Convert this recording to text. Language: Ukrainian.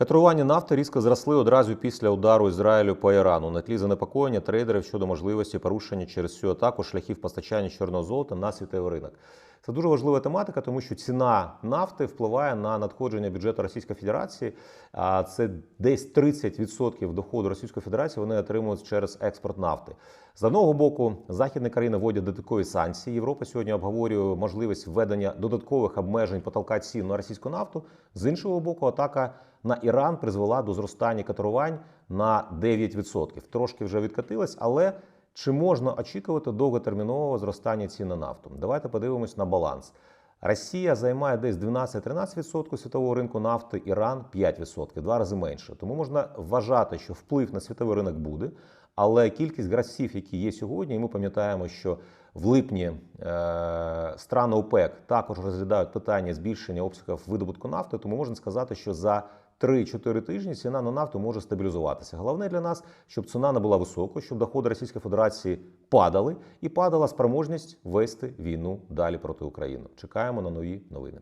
Катрування нафти різко зросли одразу після удару Ізраїлю по Ірану на тлі занепокоєння трейдерів щодо можливості порушення через цю атаку шляхів постачання чорного золота на світовий ринок. Це дуже важлива тематика, тому що ціна нафти впливає на надходження бюджету Російської Федерації. А це десь 30% доходу Російської Федерації вони отримують через експорт нафти. З одного боку, західні країни вводять додаткові санкції. Європа сьогодні обговорює можливість введення додаткових обмежень потолка цін на російську нафту. З іншого боку, атака на Іран призвела до зростання катерувань на 9%. Трошки вже відкатилась, але чи можна очікувати довготермінового зростання цін на нафту? Давайте подивимось на баланс. Росія займає десь 12-13% світового ринку нафти, Іран 5%, два рази менше. Тому можна вважати, що вплив на світовий ринок буде, але кількість гравців, які є сьогодні, і ми пам'ятаємо, що в липні е, страни ОПЕК також розглядають питання збільшення обсягів видобутку нафти, тому можна сказати, що за 3-4 тижні ціна на нафту може стабілізуватися. Головне для нас, щоб ціна не була високою, щоб доходи Російської Федерації падали і падала спроможність вести війну далі проти України. Чекаємо на нові новини.